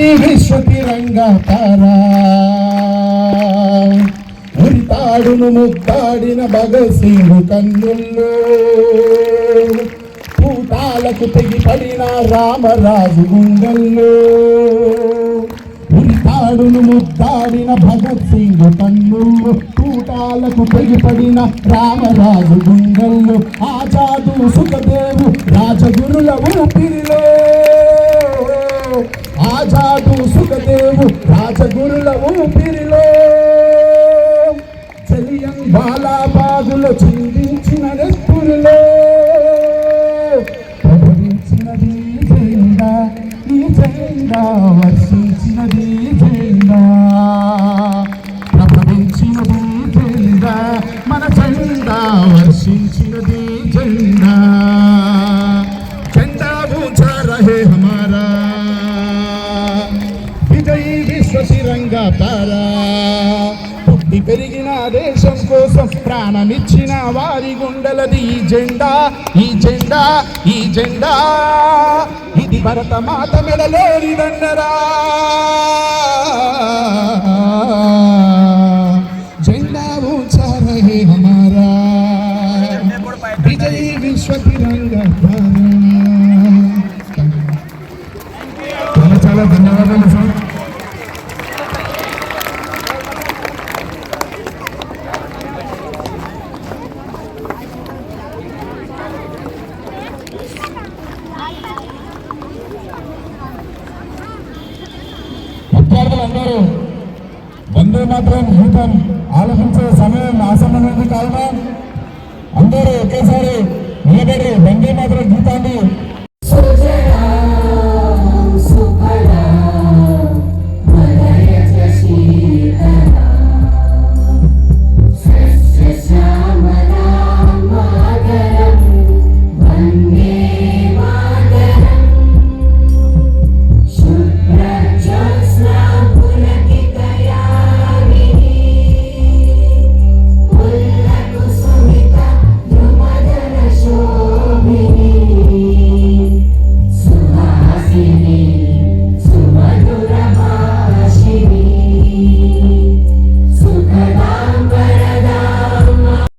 విశ్వ తిరంగా తారా ఉరితాడును ముద్దాడిన భగత్ కన్నుల్లో. పూటాలకు తెగి పడిన రామరాజు గుండెల్లో. ఉరితాడును ముద్దాడిన భగత్ సింగ్ కన్నుల్లో. పూటాలకు తెగి పడిన రామరాజు గుండెల్లో. ఆజాదు సుఖదేవు రాజగురుల ఊపి ఊరుల ఊపిరిలో. జలియం బాలాబాదులో చిందించిన రెప్పురిలో ప్రభవించినది జెండా ఈ జెండా వర్షించినది జెండా ప్రభవించినది జెండా మన జెండా వర్షించినది జెండా జెండా ఊచా రహే హమా. విజయ్ తారా పుట్టి పెరిగిన దేశం కోసం ప్రాణమిచ్చిన వారి గుండెలది ఈ జెండా ఈ జెండా ఈ జెండా. ఇది భరత మాత మెడలోని దండరా జెండా ఊంచా రహే హమారా. విజయ్ విశ్వ తిరంగా చాలా చాలా ధన్యవాదాలు సార్. అందరూ వందే మాత్రం గీతం. ఆలోచించే సమయం ఆసన్నమైంది కావున అందరూ ఒకేసారి